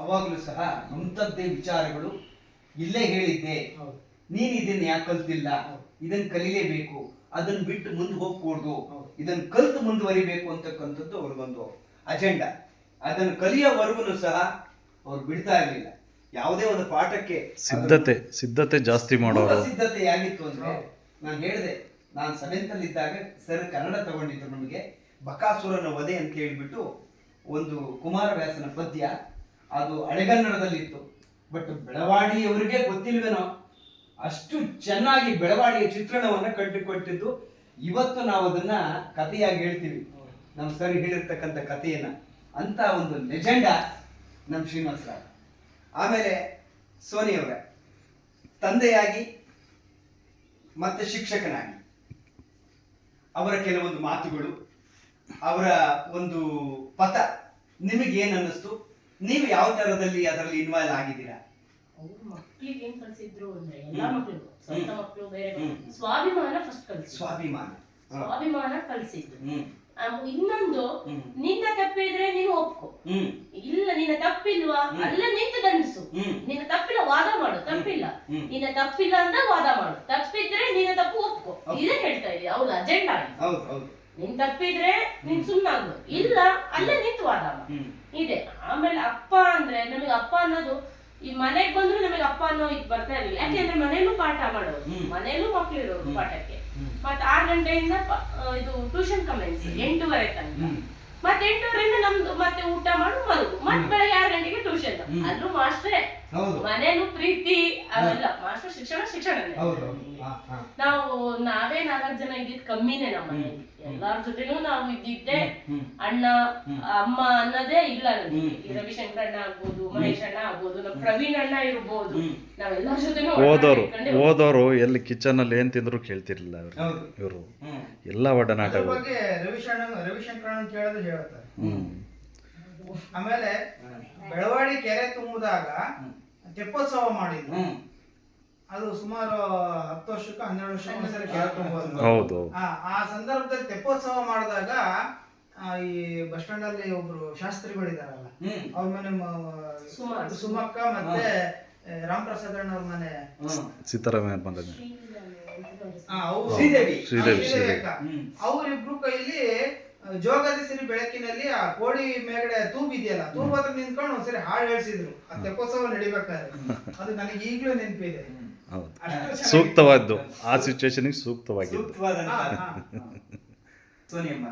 ಅವಾಗಲೂ ಸಹ ಇಂಥದ್ದೇ ವಿಚಾರಗಳು ಇಲ್ಲೇ ಹೇಳಿದ್ದೆ. ನೀನು ನೀನ್ ಇದನ್ನ ಯಾಕೆ ಕಲ್ತಿಲ್ಲ? ಇದನ್ ಇದನ್ನ ಕಲೀಲೇಬೇಕು. ಅದನ್ನ ಬಿಟ್ಟು ಮುಂದೆ ಹೋಗ್ಕೂಡ್ದು. ಇದನ್ನ ಕಲ್ತು ಮುಂದುವರಿಬೇಕು ಅಂತಕ್ಕಂಥದ್ದು ಅವ್ರಿಗೊಂದು ಅಜೆಂಡಾ. ಅದನ್ನ ಕಲಿಯೋವರೆಗೂ ಸಹ ಅವ್ರು ಬಿಡ್ತಾ ಇರಲಿಲ್ಲ. ಯಾವುದೇ ಒಂದು ಪಾಠಕ್ಕೆ ಸಿದ್ಧತೆ ಸಿದ್ಧತೆ ಜಾಸ್ತಿ ಮಾಡೋರು. ಸಿದ್ಧತೆ ಯಾಗಿತ್ತು ಅಂದ್ರೆ. ನಾನು ಹೇಳಿದೆ ನಾನು ಸೆವೆಂತ್ ಅಲ್ಲಿ ಇದ್ದಾಗ ಸರ್ ಕನ್ನಡ ತಗೊಂಡಿದ್ರು ನಮಗೆ ಬಕಾಸುರನ ವಧೆ ಅಂತ ಹೇಳ್ಬಿಟ್ಟು ಒಂದು ಕುಮಾರವ್ಯಾಸನ ಪದ್ಯ. ಅದು ಹಳೆಗನ್ನಡದಲ್ಲಿತ್ತು ಬಟ್ ಬೆಳವಾಡಿಯವರಿಗೆ ಗೊತ್ತಿಲ್ವೇನೋ ಅಷ್ಟು ಚೆನ್ನಾಗಿ ಬೆಳವಾಡಿಯ ಚಿತ್ರಣವನ್ನು ಕಟ್ಟಿಕೊಟ್ಟಿದ್ದು ಇವತ್ತು ನಾವು ಅದನ್ನ ಕಥೆಯಾಗಿ ಹೇಳ್ತೀವಿ. ನಮ್ಮ ಸರ್ ಹೇಳಿರ್ತಕ್ಕಂಥ ಕಥೆಯನ್ನ. ಅಂತ ಒಂದು ಲೆಜೆಂಡ ನಮ್ಮ ಶ್ರೀನಿವಾಸರಾವ್ ಆಮೇಲೆ ಸೋನಿ ಅವರ ತಂದೆಯಾಗಿ ಮತ್ತೆ ಶಿಕ್ಷಕನಾಗಿ. ಅವರ ಕೆಲವೊಂದು ಮಾತುಗಳು, ಅವರ ಒಂದು ಪಥ ನಿಮಗೇನು ಅನ್ನಿಸ್ತು ನೀವು ಯಾವ ತರದಲ್ಲಿ ಅದರಲ್ಲಿ ಇನ್ವಾಲ್ವ್ ಆಗಿದ್ದೀರಾ? ಅವ್ರು ಮಕ್ಳಿಗೆ ಏನ್ ಕಲ್ಸಿದ್ರು ಅಂದ್ರೆ ಎಲ್ಲಾ ಹ್ಮ್. ಮಕ್ಳಿಗೂ ಸ್ವಂತ ಹ್ಮ್. ಮಕ್ಳು ಬೇರೆ. ಮಕ್ಳು. ಸ್ವಾಭಿಮಾನ ಫಸ್ಟ್ ಕಲ್ಸಿದ್ರು ಸ್ವಾಭಿಮಾನ. ಹ. ಸ್ವಾಭಿಮಾನ ಕಲ್ಸಿದ್ರು ಹ್ಮ್. ಆಮ್- ಇನ್ನೊಂದು ಹ್ಮ್. ನಿನ್ನ ತಪ್ಪಿದ್ರೆ ನೀನು ಒಪ್ಕೊ. ಹ್ಮ್. ಇಲ್ಲ ನಿನ್ನ ತಪ್ಪಿಲ್ವಾ? ಅಲ್ಲ ನಿಂತು ದಂಡಿಸು. ಹ್ಮ್. ನಿನ್ನ ತಪ್ಪಿಲ್ಲ ವಾದ ಮಾಡು. ತಪ್ಪಿಲ್ಲ. ಹ್ಮ್. ನಿನ್ನ ತಪ್ಪಿಲ್ಲ ಅಂತ ವಾದ ಮಾಡು. ತಪ್ಪಿದ್ರೆ ನಿನ್ನ ತಪ್ಪು ಒಪ್ಕೊ. ಹೌದು. ಇದೇ ಹೇಳ್ತಾ ಇದೀಯ ಅವ್ರ ಅಜೆಂಡಾ ಹೌದು ಹೌದು. ನಿನ್ ತಪ್ಪಿದ್ರೆ ನೀನ್ ಸುಮ್ಮನಾಗ್ಲು ಇಲ್ಲ ಅಲ್ಲೇ ನಿಂತು ವಾದ ಇದೆ. ಆಮೇಲೆ ಅಪ್ಪ ಅಂದ್ರೆ ನಮಗೆ ಅಪ್ಪ ಅನ್ನೋದು ಈ ಮನೆಗ್ ಬಂದ್ರು ನಮಗೆ ಅಪ್ಪ ಅನ್ನೋ ಇದು ಬರ್ತಾ ಇರಲಿಲ್ಲ. ಯಾಕೆಂದ್ರೆ ಮನೇಲೂ ಪಾಠ ಮಾಡೋದು. ಮನೇಲೂ ಮಕ್ಳು ಇರೋರು ಪಾಠಕ್ಕೆ. ಮತ್ ಮತ್ತೆ ಆರ್ ಗಂಟೆಯಿಂದ ಇದು ಟ್ಯೂಷನ್ ಕಮೆನ್ಸ್ ಎಂಟೂವರೆ ತನಕ. ಮತ್ತೆ ಎಂಟೂವರೆಯಿಂದ ನಮ್ದು ಮತ್ತೆ ಊಟ ಮಾಡು ಮಲಗು. ಮತ್ತೆ ಬೆಳಗ್ಗೆ ಆರು ಗಂಟೆಗೆ ಟ್ಯೂಷನ್. ಅಲ್ಲೂ ಮಾಸ್ಟ್ರೇ. ಹೌದು. ಮನೇಲೂ ಪ್ರೀತಿ ಅವೆಲ್ಲ ಮಾಸ್ಟರ್ ಶಿಕ್ಷಣ ಶಿಕ್ಷಣ. ನಾವು ನಾವೇ ನಾಲ್ಕು ಜನ ಇದ್ದಿದ್ ಕಮ್ಮಿನೇ ನಮ್ಮ ಮನೆಯಲ್ಲಿ. ಎಲ್ಲಾರ ಜೊತೆನೂ ನಾವು ಇದ್ದಿದ್ದೆ ಅಣ್ಣ ಅಮ್ಮ ಅನ್ನೋದೇ ಇಲ್ಲ. ಈ ರವಿಶಂಕರ್ ಅಣ್ಣ ಆಗ್ಬೋದು ಮಹೇಶ್ ಅಣ್ಣ ಆಗ್ಬೋದು ನಮ್ಮ ಪ್ರವೀಣ್ ಅಣ್ಣ ಇರ್ಬೋದು. ನಾವೆಲ್ಲಾರ ಜೊತೆನೂ ಓದೋರು ಓದೋರು ಎಲ್ಲಿ ಕಿಚನ್ ಅಲ್ಲಿ ಏನ್ ತಿಂದ್ರು ಕೇಳ್ತಿರ್ಲಿಲ್ಲ ಅವ್ರು. ಹೌದು. ಇವರು. ಎಲ್ಲ ಒಡನಾಟಗಳು ಬಗ್ಗೆ ರವಿಶಂಕರ್ ಅಣ್ಣ ಅಂತ ಹೇಳ್ತಾರೆ. ಹ್ಮ್. ಆಮೇಲೆ ಬೆಳವಾಡಿ ಕೆರೆ ತುಂಬುದಾಗ. ತೆಪ್ಪೋತ್ಸವ ಮಾಡಿದ್ರು ಅದು ಸುಮಾರು ಹತ್ತು ವರ್ಷಕ್ಕೆ ಹನ್ನೆರಡು ವರ್ಷಕ್ಕೆ ಒಂದ್ಸರಿ ಹೌದು. ಆ ಆ ಸಂದರ್ಭದಲ್ಲಿ ತೆಪ್ಪೋತ್ಸವ ಮಾಡಿದಾಗ ಈ ಬಸ್ ಸ್ಟ್ಯಾಂಡ್ ಅಲ್ಲಿ ಒಬ್ರು ಶಾಸ್ತ್ರಿಗಳಿದಾರಲ್ಲ ಅವ್ರ ಮನೆ. ಸುಮಕ್ಕ ಮತ್ತೆ ರಾಮ್ ಪ್ರಸಾದ್ ಅಣ್ಣ ಅವ್ರ ಮನೆ. ಸೀತಾರಾಮ ಸೀತಾರಾಮಯ್ಯ ಅವ್ರು- ಶ್ರೀದೇವಿ. ಅವ್ರಿಬ್ರು ಕೈಲಿ ಜೋಗದ ಸಿರಿ ಬೆಳಕಿನಲ್ಲಿ ಆ ಕೋಳಿ ಮೇಗಡೆ ತೂಬ್ ಇದೆಯಲ್ಲ ತೂಬ್ ಹತ್ರ ನಿಂತ್ಕೊಂಡು ಒಂದ್ಸರಿ ಹಾಡು ಹೇಳ್ಸಿದ್ರು. ಆ ತೆಪ್ಪೋತ್ಸವ ನಡಿಬೇಕಾದ್ರೆ. ಅದು ನನಗೆ ಈಗಲೂ ನೆನಪಿದೆ. ಸೂಕ್ತವಾದ್ದು ಆ ಸಿಚುವೇಶನ್ಗೆ ಸೂಕ್ತವಾಗಿದ್ದು. ಸೂಕ್ತವಾದ. ಸೋನಿಯಮ್ಮ